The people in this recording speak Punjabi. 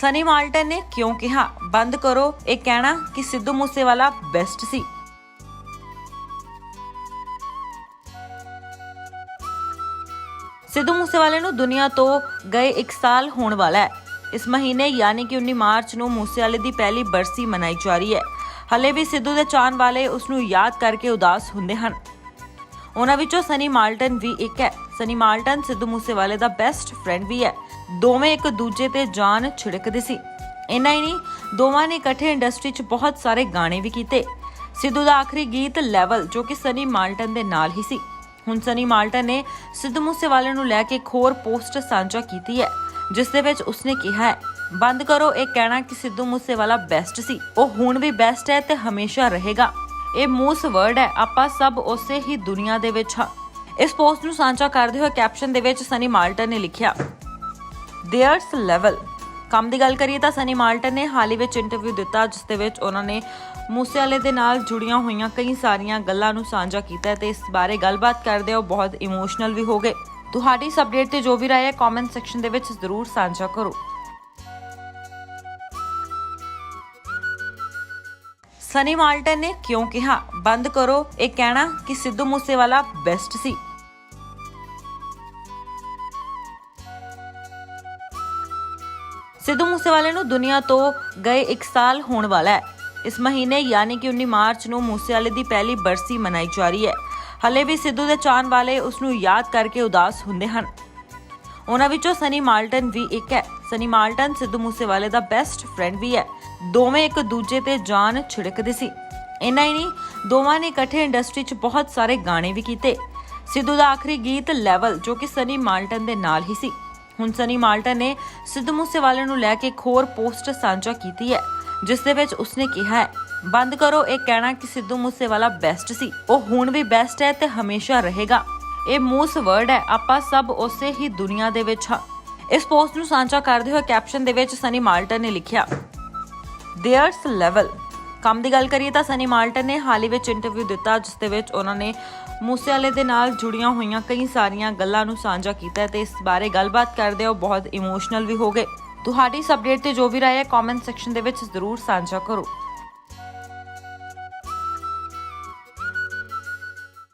ਸਨੀ ਮਾਲਟਨ ਨੇ ਕਿਉਂ ਕਿਹਾ? ਬੰਦ ਕਰੋ। ਇਹ ਕਹਿਣਾ ਕਿ ਸਿੱਧੂ ਮੂਸੇਵਾਲਾ ਬੈਸਟ ਸੀ। ਸਿੱਧੂ ਮੂਸੇਵਾਲੇ ਨੂੰ ਦੁਨੀਆ ਤੋਂ ਗਏ 1 ਸਾਲ ਹੋਣ ਵਾਲਾ ਹੈ। ਇਸ ਮਹੀਨੇ ਯਾਨੀ ਕਿ 19 ਮਾਰਚ ਨੂੰ ਮੂਸੇਵਾਲੇ ਦੀ ਪਹਿਲੀ ਬਰਸੀ ਮਨਾਈ ਜਾ ਰਹੀ ਹੈ। ਹਲੇ ਵੀ ਸਿੱਧੂ ਦੇ ਚਾਹਣ ਵਾਲੇ ਉਸ ਨੂੰ ਯਾਦ ਕਰਕੇ ਉਦਾਸ ਹੁੰਦੇ ਹਨ। ਉਹਨਾਂ ਵਿੱਚੋਂ ਸਨੀ ਮਾਲਟਨ ਵੀ ਇੱਕ ਹੈ। ਸਨੀ ਮਾਲਟਨ ਸਿੱਧੂ ਮੂਸੇਵਾਲੇ ਦਾ ਬੈਸਟ ਫਰੈਂਡ ਵੀ ਹੈ। ਦੋਵੇਂ ਇੱਕ ਦੂਜੇ ਤੇ ਜਾਨ ਛਿੜਕਦੇ ਸੀ। ਇੰਨਾ ਹੀ ਨਹੀਂ, ਦੋਵਾਂ ਨੇ ਇਕੱਠੇ ਇੰਡਸਟਰੀ 'ਚ ਬਹੁਤ ਸਾਰੇ ਗਾਣੇ ਵੀ ਕੀਤੇ। ਸਿੱਧੂ ਦਾ ਆਖਰੀ ਗੀਤ ਲੈਵਲ ਜੋ ਕਿ ਸਨੀ ਮਾਲਟਨ ਦੇ ਨਾਲ ਹੀ ਸੀ। ਹੁਣ ਸਨੀ ਮਾਲਟਨ ਨੇ ਸਿੱਧੂ ਮੂਸੇਵਾਲੇ ਨੂੰ ਲੈ ਕੇ ਇੱਕ ਹੋਰ ਪੋਸਟ ਸਾਂਝਾ ਕੀਤੀ ਹੈ, ਜਿਸ ਦੇ ਵਿੱਚ ਉਸਨੇ ਕਿਹਾ ਹੈ, ਬੰਦ ਕਰੋ, ਇਹ ਕਹਿਣਾ ਕਿ ਸਿੱਧੂ ਮੂਸੇਵਾਲਾ ਬੈਸਟ ਸੀ। ਉਹ ਹੁਣ ਵੀ ਬੈਸਟ ਹੈ ਤੇ ਹਮੇਸ਼ਾ ਰਹੇਗਾ। ਇਹ ਮੂਸ ਵਰਡ ਹੈ, ਆਪਾਂ ਸਭ ਉਸੇ ਹੀ ਦੁਨੀਆ ਦੇ ਵਿੱਚ ਹਾਂ। ਇਸ ਪੋਸਟ ਨੂੰ ਸਾਂਝਾ ਕਰਦੇ ਹੋਏ ਕੈਪਸ਼ਨ ਦੇ ਵਿੱਚ ਸਨੀ ਮਾਲਟਨ ਨੇ ਲਿਖਿਆ, ਦੇਅਰਸ ਲੈਵਲ। ਕੰਮ ਦੀ ਗੱਲ ਕਰੀਏ ਤਾਂ ਸਨੀ ਮਾਲਟਨ ਨੇ ਹਾਲ ਹੀ ਵਿੱਚ ਇੰਟਰਵਿਊ ਦਿੱਤਾ, ਜਿਸ ਦੇ ਵਿੱਚ ਉਹਨਾਂ ਨੇ ਮੂਸੇਵਾਲੇ ਦੇ ਨਾਲ ਜੁੜੀਆਂ ਹੋਈਆਂ ਕਈ ਸਾਰੀਆਂ ਗੱਲਾਂ ਨੂੰ ਸਾਂਝਾ ਕੀਤਾ ਤੇ ਇਸ ਬਾਰੇ ਗੱਲਬਾਤ ਕਰਦੇ ਉਹ ਬਹੁਤ ਇਮੋਸ਼ਨਲ ਵੀ ਹੋ ਗਏ। ਤੁਹਾਡੀ ਇਸ ਅਪਡੇਟ ਤੇ ਜੋ ਵੀ ਰਾਏ ਹੈ ਕਮੈਂਟ ਸੈਕਸ਼ਨ ਦੇ ਵਿੱਚ ਜ਼ਰੂਰ ਸਾਂਝਾ ਕਰੋ। ਸਨੀ ਮਾਲਟਨ ਨੇ ਕਿਉਂ ਕਿਹਾ? ਬੰਦ ਕਰੋ। ਇਹ ਕਹਿਣਾ ਕਿ ਸਿੱਧੂ ਮੂਸੇਵਾਲਾ ਬੈਸਟ ਸੀ। ਸਿੱਧੂ ਮੂਸੇਵਾਲੇ ਨੂੰ ਦੁਨੀਆ ਤੋਂ ਗਏ 1 ਸਾਲ ਹੋਣ ਵਾਲਾ ਹੈ। ਇਸ ਮਹੀਨੇ ਯਾਨੀ ਕਿ 19 ਮਾਰਚ ਨੂੰ ਮੂਸੇਵਾਲੇ ਦੀ ਪਹਿਲੀ ਬਰਸੀ ਮਨਾਈ ਜਾ ਰਹੀ ਹੈ। ਹਲੇ ਵੀ ਸਿੱਧੂ ਦੇ ਚਾਹਣ ਵਾਲੇ ਉਸ ਨੂੰ ਯਾਦ ਕਰਕੇ ਉਦਾਸ ਹੁੰਦੇ ਹਨ। ਉਹਨਾਂ ਵਿੱਚੋਂ ਸਨੀ ਮਾਲਟਨ ਵੀ ਇੱਕ ਹੈ। ਸਨੀ ਮਾਲਟਨ ਸਿੱਧੂ ਮੂਸੇਵਾਲੇ ਦਾ ਬੈਸਟ ਫਰੈਂਡ ਵੀ ਹੈ। ਦੋਵੇਂ ਇੱਕ ਦੂਜੇ ਤੇ ਜਾਨ ਛਿੜਕਦੇ ਸੀ। ਇੰਨਾ ਹੀ ਨਹੀਂ, ਦੋਵਾਂ ਨੇ ਇਕੱਠੇ ਇੰਡਸਟਰੀ 'ਚ ਬਹੁਤ ਸਾਰੇ ਗਾਣੇ ਵੀ ਕੀਤੇ। ਸਿੱਧੂ ਦਾ ਆਖਰੀ ਗੀਤ ਲੈਵਲ ਜੋ ਕਿ ਸਨੀ ਮਾਲਟਨ ਦੇ ਨਾਲ ਹੀ ਸੀ। ਹੁਣ ਸਨੀ ਮਾਲਟਨ ਨੇ ਸਿੱਧੂ ਮੂਸੇਵਾਲੇ ਨੂੰ ਲੈ ਕੇ ਇੱਕ ਹੋਰ ਪੋਸਟ ਸਾਂਝਾ ਕੀਤੀ ਹੈ, ਜਿਸ ਦੇ ਵਿੱਚ ਉਸਨੇ ਕਿਹਾ ਹੈ, ਬੰਦ ਕਰੋ, ਇਹ ਕਹਿਣਾ ਕਿ ਸਿੱਧੂ ਮੂਸੇਵਾਲਾ ਬੈਸਟ ਸੀ। ਉਹ ਹੁਣ ਵੀ ਬੈਸਟ ਹੈ ਤੇ ਹਮੇਸ਼ਾ ਰਹੇਗਾ। ਇਹ ਮੂਸ ਵਰਡ ਹੈ। ਆਪਾਂ ਸਭ ਉਸੇ ਹੀ ਦੁਨੀਆ ਦੇ ਵਿੱਚ ਹਾਂ। ਇਸ ਪੋਸਟ ਨੂੰ ਸਾਂਝਾ ਕਰਦੇ ਹੋਏ ਕੈਪਸ਼ਨ ਦੇ ਵਿੱਚ ਸਨੀ ਮਾਲਟਨ ਨੇ ਲਿਖਿਆ ਦੇਅਰਸ ਲੈਵਲ ਕੰਮ ਦੀ ਗੱਲ ਕਰੀਏ ਤਾਂ ਸਨੀ ਮਾਲਟਨ ਨੇ ਹਾਲ ਹੀ ਵਿੱਚ ਇੰਟਰਵਿਊ ਦਿੱਤਾ, ਜਿਸ ਦੇ ਵਿੱਚ ਉਹਨਾਂ ਨੇ ਮੂਸੇਵਾਲੇ ਦੇ ਨਾਲ ਜੁੜੀਆਂ ਹੋਈਆਂ ਕਈ ਸਾਰੀਆਂ ਗੱਲਾਂ ਨੂੰ ਸਾਂਝਾ ਕੀਤਾ ਤੇ ਇਸ ਬਾਰੇ ਗੱਲਬਾਤ ਕਰਦੇ ਉਹ ਬਹੁਤ ਇਮੋਸ਼ਨਲ ਵੀ ਹੋ ਗਏ। ਤੁਹਾਡੀ ਇਸ ਅਪਡੇਟ ਤੇ ਜੋ ਵੀ ਰਾਏ ਹੈ ਕਮੈਂਟ ਸੈਕਸ਼ਨ ਦੇ ਵਿੱਚ ਜ਼ਰੂਰ ਸਾਂਝਾ ਕਰੋ।